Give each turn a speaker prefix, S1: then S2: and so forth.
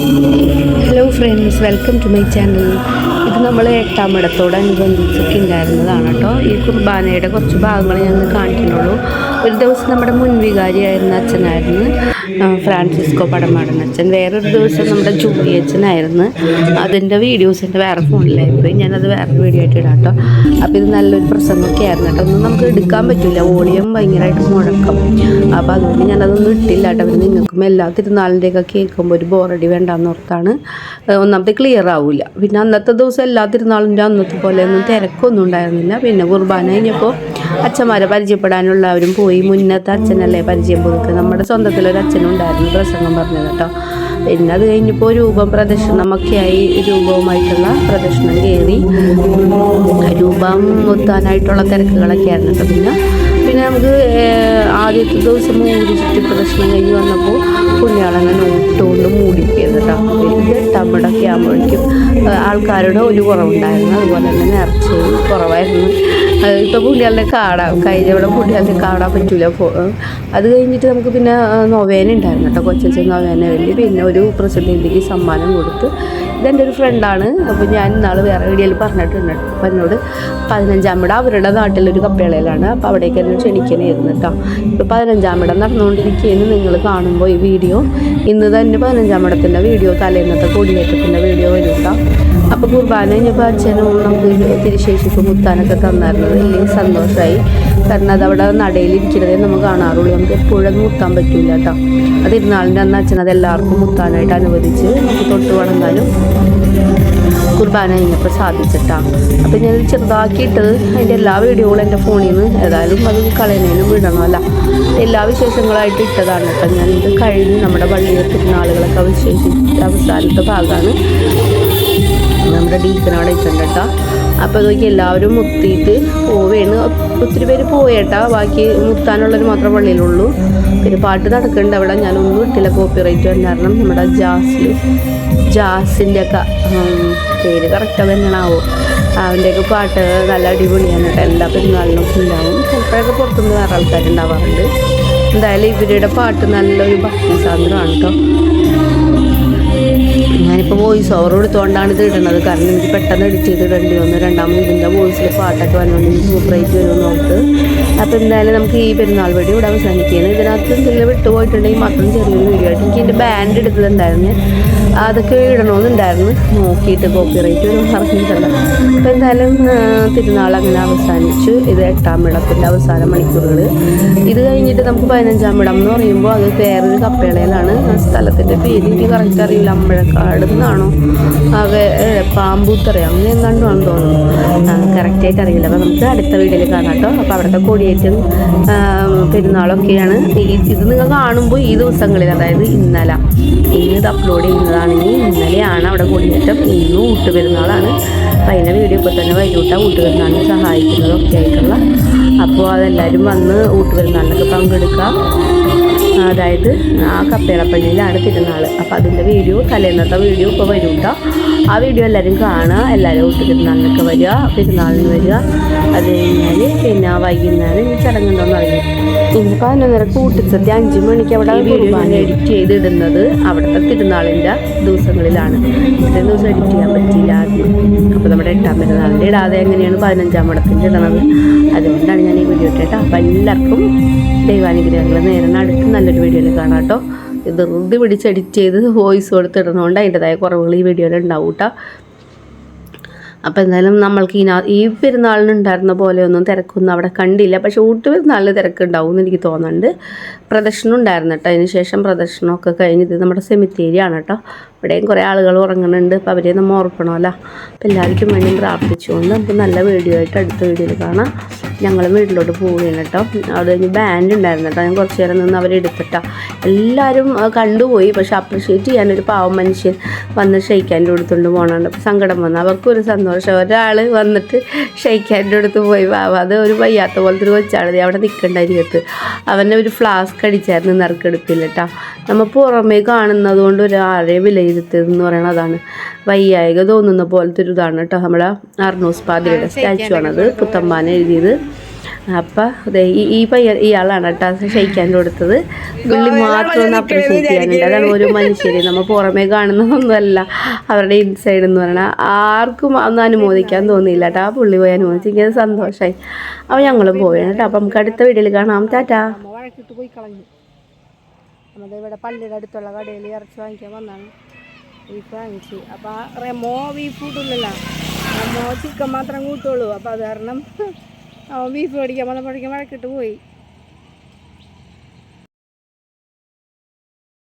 S1: Thank you. Hello friends welcome to my channel ഇത് നമ്മൾ എട്ടാം ഇടത്തോടനുബന്ധിച്ചൊക്കെ ഉണ്ടായിരുന്നതാണ് കേട്ടോ. ഈ കുർബാനയുടെ കുറച്ച് ഭാഗങ്ങൾ ഞങ്ങൾ കാണിക്കുന്നുള്ളൂ. ഒരു ദിവസം നമ്മുടെ മുൻവികാരിയായിരുന്ന അച്ഛനായിരുന്നു. ഫ്രാൻസിസ്കോ പടമാടൻ അച്ഛൻ. വേറൊരു ദിവസം നമ്മുടെ ജൂലി അച്ഛനായിരുന്നു. അതിന്റെ വീഡിയോസ് എന്റെ വേറെ ഫോണിലായി പോയി. ഞാനത് വേറെ വീഡിയോ ആയിട്ട് ഇടാം കേട്ടോ. അപ്പോൾ ഇത് നല്ലൊരു പ്രസംഗമൊക്കെ ആയിരുന്നു കേട്ടോ. ഒന്നും നമുക്ക് എടുക്കാൻ പറ്റില്ല. വോളിയം ഭയങ്കരമായിട്ട് മുഴക്കം. അപ്പോൾ അതുകൊണ്ട് ഞാനതൊന്നും ഇട്ടില്ല കേട്ടോ. നിങ്ങൾക്കും എല്ലാ തിരുനാളിന്റെയൊക്കെ കേൾക്കുമ്പോൾ ഒരു ബോറടി വേണ്ടാന്ന് ഓർത്താണ്. ഒന്നാമത്തെ ക്ലിയർ ആവില്ല പിന്നെ അന്നത്തെ ദിവസം എല്ലാ തിരുനാളിന്റെ അന്നത്തെ പോലെ ഒന്നും തിരക്കൊന്നും ഉണ്ടായിരുന്നില്ല. പിന്നെ കുർബാന കഴിഞ്ഞപ്പോൾ അച്ഛന്മാരെ പരിചയപ്പെടാനുള്ളവരും പോയി. മുന്നത്തെ അച്ഛനല്ലേ പരിചയം പുതുക്കുക നമ്മുടെ സ്വന്തത്തിലൊരു അച്ഛനും ഉണ്ടായിരുന്നു പ്രസംഗം പറഞ്ഞത് കേട്ടോ. പിന്നെ അത് കഴിഞ്ഞപ്പോൾ രൂപം പ്രദക്ഷിണമൊക്കെയായി രൂപവുമായിട്ടുള്ള പ്രദക്ഷിണം കയറി. രൂപം മുത്താനായിട്ടുള്ള തിരക്കുകളൊക്കെ ആയിരുന്നു കേട്ടോ. പിന്നെ പിന്നെ നമുക്ക് ആദ്യത്തെ ദിവസം മൂടി ചുറ്റി പ്രദക്ഷിണം കഴിഞ്ഞ് വന്നപ്പോൾ പുണ്യാളങ്ങനെ നോട്ടുകൊണ്ട് മൂടിക്കുന്നത് കേട്ടോ. ഇത് എട്ടാമ്പടൊക്കെ ആകുമ്പോഴേക്കും ഏഹ്, ആൾക്കാരുടെ ഒരു കുറവുണ്ടായിരുന്നു. അതുപോലെ തന്നെ നേർച്ചയും കുറവായിരുന്നു. ഇപ്പോൾ പുണ്യാളിനെ കഴിഞ്ഞ ഇവിടെ കുട്ടികളുടെ കാണാൻ പറ്റൂല അത് കഴിഞ്ഞിട്ട് നമുക്ക് പിന്നെ നൊവേന ഉണ്ടായിരുന്നു കേട്ടോ. കൊച്ചച്ഛൻ നൊവേന വേണ്ടി പിന്നെ ഒരു പ്രസിഡന്റിക്ക് സമ്മാനം കൊടുത്ത് ഇതെന്റെ ഒരു ഫ്രണ്ടാണ്. അപ്പോൾ ഞാൻ ഇന്നാൾ വേറെ വീഡിയോയിൽ പറഞ്ഞിട്ടുണ്ട് അപ്പം എന്നോട് പതിനഞ്ചാമിട അവരുടെ നാട്ടിലൊരു കപ്പേളയിലാണ്. അപ്പോൾ അവിടേക്ക് എന്നെ ക്ഷണിക്കണമായിരുന്നു കേട്ടോ. ഇപ്പോൾ പതിനഞ്ചാമിടം നടന്നുകൊണ്ടിരിക്കുകയെന്ന് നിങ്ങൾ കാണുമ്പോൾ ഈ വീഡിയോ ഇന്ന് തന്നെ പതിനഞ്ചാമിടത്തിന്റെ വീഡിയോ തലേന്നത്തെ കൊടിയേറ്റത്തിന്റെ വീഡിയോ വരും കേട്ടോ. കുർബാന കഴിഞ്ഞപ്പോൾ അച്ഛനും നമുക്ക് തിരുശേഷിക്ക് മുത്താനൊക്കെ തന്നായിരുന്നത്. വലിയ സന്തോഷമായി കാരണം അതവിടെ നടയിലിരിക്കുന്നതേ നമുക്ക് കാണാറുള്ളൂ. നമുക്ക് എപ്പോഴും മുത്താൻ പറ്റില്ല കേട്ടോ. അത് ഇരുന്നാളിന്റെ അന്ന് അച്ഛൻ എല്ലാവർക്കും മുത്താനായിട്ട് അനുവദിച്ച് നമുക്ക് തൊട്ട് വണങ്ങാനും കുർബാന കഴിഞ്ഞപ്പോൾ സാധിച്ചിട്ടാണ് അപ്പം ഞാൻ ചെറുതാക്കിയിട്ടത് അതിന്റെ എല്ലാ വീഡിയോകളും എന്റെ ഫോണിൽ നിന്ന് ഏതായാലും അത് കളയുന്നതിനും വിടണമല്ല. എല്ലാ വിശേഷങ്ങളായിട്ട് ഇട്ടതാണ് കേട്ടോ ഞാനിത് കഴിഞ്ഞ് നമ്മുടെ പള്ളിയിലെ തിരുനാളുകളൊക്കെ വിശേഷിച്ച അവസാനത്തെ ഭാഗമാണ്. നമ്മുടെ ഡീക്കനോടെ അവിടെ കേട്ടോ അപ്പോൾ നോക്കി എല്ലാവരും മുത്തിയിട്ട് പോവുകയാണ് ഒത്തിരി പേര് പോയേട്ടാ. ബാക്കി മുത്താനുള്ളവർ മാത്രമേ പള്ളിയിലുള്ളൂ. പിന്നെ പാട്ട് നടക്കുന്നുണ്ട് അവിടെ. ഞാനൊന്നും ഇട്ടില്ല കോപ്പി റൈറ്റ് കാരണം നമ്മുടെ ജാസിൽ ജാസിന്റെ ഒക്കെ പേര് കറക്റ്റ് തന്നെയാണാവോ. അവന്റെയൊക്കെ പാട്ട് നല്ല അടിപൊളിയാണ് കേട്ടോ എല്ലാ പെരുന്നാളിനും ഉണ്ടാവും. ചിലപ്പോഴൊക്കെ പുറത്തുനിന്ന് വേറെ ആൾക്കാരുണ്ടാവാറുണ്ട്. എന്തായാലും ഇവരുടെ പാട്ട് നല്ലൊരു ഭക്തി സാന്ദ്രമാണ് കേട്ടോ ഞാനിപ്പോൾ വോയിസ് ഓവർ കൊടുത്തുകൊണ്ടാണ് ഇത് ഇടുന്നത്. കാരണം എനിക്ക് പെട്ടെന്ന് എഡിറ്റ് ചെയ്ത് ഇടേണ്ടി വന്നു. രണ്ടാമത് ഇതിന്റെ വോയിസിൽ പാട്ടൊക്കെ വന്നുകൊണ്ട് എനിക്ക് സൂപ്പറായിട്ട് വരുമെന്ന് നോക്ക് അപ്പോൾ എന്തായാലും നമുക്ക് ഈ പെരുന്നാൾ വഴി ഇവിടെ അവസാനിക്കുകയാണ് ഇതിനകത്ത് എന്തെങ്കിലും വിട്ടുപോയിട്ടുണ്ടെങ്കിൽ മാത്രം ചെറിയൊരു വീഡിയോ ആയിട്ട് എനിക്ക് എന്റെ ബാൻഡ് എടുത്തതുണ്ടായിരുന്നു അതൊക്കെ ഇടണമെന്നുണ്ടായിരുന്നു നോക്കിയിട്ട് കോപ്പി റേറ്റ് ഒരു പറഞ്ഞിട്ടുണ്ട് അപ്പോൾ എന്തായാലും തിരുനാൾ അങ്ങനെ അവസാനിച്ചു. ഇത് എട്ടാം ഇടത്തിന്റെ അവസാന മണിക്കൂറുകൾ ഇത് കഴിഞ്ഞിട്ട് നമുക്ക് പതിനഞ്ചാം ഇടം എന്ന് പറയുമ്പോൾ അത് വേറൊരു കപ്പേളയിലാണ്. സ്ഥലത്തിന്റെ പേര് എനിക്ക് കറക്റ്റ് അറിയില്ല. അമ്പഴക്കാട് എന്നാണോ പാമ്പൂത്തറയോ അങ്ങനെ എന്താണ്ടാണെന്ന് തോന്നുന്നു കറക്റ്റായിട്ട് അറിയില്ല. അപ്പോൾ നമുക്ക് അടുത്ത വീഡിയോയിൽ കാണാം കേട്ടോ. അപ്പോൾ അവിടുത്തെ കൊടിയേറ്റും പെരുന്നാളൊക്കെയാണ്. ഇത് നിങ്ങൾ കാണുമ്പോൾ ഈ ദിവസങ്ങളിൽ അതായത് ഇന്നലെ ഇന്ന് ഇത് അപ്ലോഡ് ചെയ്യുന്നതാണെങ്കിൽ ഇന്നലെയാണ് അവിടെ കൊടിയേറ്റം. ഇന്ന് ഊട്ടുപെരുന്നാളാണ്. അപ്പോൾ അതിന്റെ വീഡിയോ ഇപ്പോൾ തന്നെ വൈകിട്ട് ഊട്ടുപെരുന്നാളിന് സഹായിക്കുന്നതൊക്കെ ആയിട്ടുള്ള. അപ്പോൾ അതെല്ലാവരും വന്ന് ഊട്ടുപെരുന്നാളിനൊക്കെ പങ്കെടുക്കാം അതായത് ആ കപ്പേളപ്പള്ളിയിലാണ് തിരുനാൾ അപ്പോൾ അതിന്റെ വീഡിയോ തലേന്നത്തെ വീഡിയോ ഇപ്പോൾ വരും കേട്ടോ ആ വീഡിയോ എല്ലാവരും കാണുക എല്ലാവരും കൂട്ടി തിരുനാളിനൊക്കെ വരിക പെരുന്നാളിന് വരിക. അത് കഴിഞ്ഞാൽ പിന്നെ വൈകുന്നേരം ഈ ചടങ്ങുണ്ടോയെന്ന് അറിയാം ഇന്ന് പതിനൊന്നര കൂട്ടിച്ചത്തി അഞ്ച് മണിക്ക് അവിടെ വീഡിയോ ഞാൻ എഡിറ്റ് ചെയ്തിടുന്നത് അവിടുത്തെ തിരുനാളിന്റെ ദിവസങ്ങളിലാണ്. ഇത്രയും ദിവസം എഡിറ്റ് ചെയ്യാൻ പറ്റിയില്ല ആദ്യം. അപ്പോൾ നമ്മുടെ എട്ടാം പെരുന്നാളിന്റെ ഇടാതെ എങ്ങനെയാണ് പതിനഞ്ചാം മടക്കിന്റെ ഇടണത്? അതുകൊണ്ടാണ് ഞാൻ ഈ വീഡിയോ ഇട്ടേട്ടോ അപ്പോൾ എല്ലാവർക്കും ദൈവാനുഗ്രഹങ്ങൾ നേരെ അടുത്ത് നല്ലൊരു വീഡിയോയിൽ കാണാം കേട്ടോ ഇത് ധൃതി പിടിച്ച് എഡിറ്റ് ചെയ്ത് വോയിസ് കൊടുത്തിടുന്നതുകൊണ്ട് അതിന്റെതായ കുറവുകൾ ഈ വീഡിയോയിൽ ഉണ്ടാവും കേട്ടോ അപ്പോൾ എന്തായാലും നമ്മൾക്ക് ഈ ഈ പെരുന്നാളിനുണ്ടായിരുന്ന പോലെയൊന്നും തിരക്കൊന്നും അവിടെ കണ്ടില്ല. പക്ഷേ ഊട്ട് പെരുന്നാളിന് തിരക്കുണ്ടാവും എന്ന് എനിക്ക് തോന്നുന്നുണ്ട്. പ്രദർശനം ഉണ്ടായിരുന്നു കേട്ടോ അതിന് ശേഷം പ്രദർശനമൊക്കെ കഴിഞ്ഞത് നമ്മുടെ സെമിത്തേരിയാണ് കേട്ടോ ഇവിടെയും കുറേ ആളുകൾ ഉറങ്ങുന്നുണ്ട്. അപ്പോൾ അവരെ നമ്മൾ ഓർക്കണമല്ലോ. അപ്പോൾ എല്ലാവർക്കും വേണ്ടി പ്രാർത്ഥിച്ചുകൊണ്ട് നമുക്ക് നല്ല വീഡിയോ ആയിട്ട് അടുത്ത വീഡിയോയിൽ കാണാം. ഞങ്ങൾ വീട്ടിലോട്ട് പോവുകയാണ് കേട്ടോ. അവിടെ കഴിഞ്ഞ് ബാൻഡ് ഉണ്ടായിരുന്നു കേട്ടോ. ഞാൻ കുറച്ച് നേരം നിന്ന് അവരെടുത്തിട്ടാ എല്ലാവരും കണ്ടുപോയി. പക്ഷെ അപ്രിഷ്യേറ്റ് ചെയ്യാനൊരു പാവം മനുഷ്യൻ വന്ന് ഷെയ്ക്കാന്റെ അടുത്തുകൊണ്ട് പോകണുണ്ട് അപ്പോൾ സങ്കടം വന്നു. അവർക്കൊരു സന്തോഷം. ഒരാൾ വന്നിട്ട് ഷെയ്ക്കാന്റെ അടുത്ത് പോയി. പാവം. അത് ഒരു വയ്യാത്ത പോലത്തെ ഒരു കൊച്ചാണ്. അവിടെ നിൽക്കേണ്ട അരികത്ത്. അവനെ ഒരു ഫ്ലാസ്ക് അടിച്ചായിരുന്നു നറുക്കെടുപ്പില്ല കേട്ടോ. നമ്മൾ പുറമേ കാണുന്നത് കൊണ്ട് ഒരാളെ വിലയിരുത്തരുത് എന്ന് പറയണത് അതാണ്. വയ്യായിക തോന്നുന്ന പോലത്തെ ഒരു ഇതാണ് കേട്ടോ നമ്മുടെ അർണൂസ് പാതിരയുടെ സ്റ്റാച്ചു ആണത്. പുത്തമ്പാന എഴുതിയത്. അപ്പം അതെ ഈ ഈ പയ്യൻ ഇയാളാണ് കേട്ടോ ഷെയ്ക്കാൻ കൊടുത്തത്. പുള്ളി മാത്രം ഒന്ന് അപ്രീഷിയേറ്റ് ചെയ്യാനുണ്ട് അതാണ് ഒരു മനുഷ്യരെ നമ്മൾ പുറമേ കാണുന്നതൊന്നുമല്ല അവരുടെ ഇൻസൈഡ് എന്ന് പറഞ്ഞാൽ ആർക്കും ഒന്ന് അനുമോദിക്കാൻ തോന്നിയില്ല കേട്ടോ. ആ പുള്ളി പോയി അനുമോദിച്ച് ഇങ്ങനെ സന്തോഷമായി അപ്പോൾ ഞങ്ങളും പോയാണ് കേട്ടോ. അപ്പം നമുക്ക് അടുത്ത വീഡിയോയിൽ കാണാം. ടാറ്റാ. നമ്മുടെ ഇവിടെ പള്ളിയുടെ അടുത്തുള്ള കടയിൽ ഇറച്ചി വാങ്ങിക്കാൻ വന്നാണ്. ബീഫ് വാങ്ങിച്ച്. അപ്പോൾ ആ റെമോ ബീഫ് കൂട്ടില്ലല്ലോ റെമോ ചിക്കൻ മാത്രം കൂട്ടുള്ളൂ. അപ്പോൾ അത് കാരണം ബീഫ് മേടിക്കാൻ വന്നപ്പോഴേക്കും വഴക്കിട്ട് പോയി.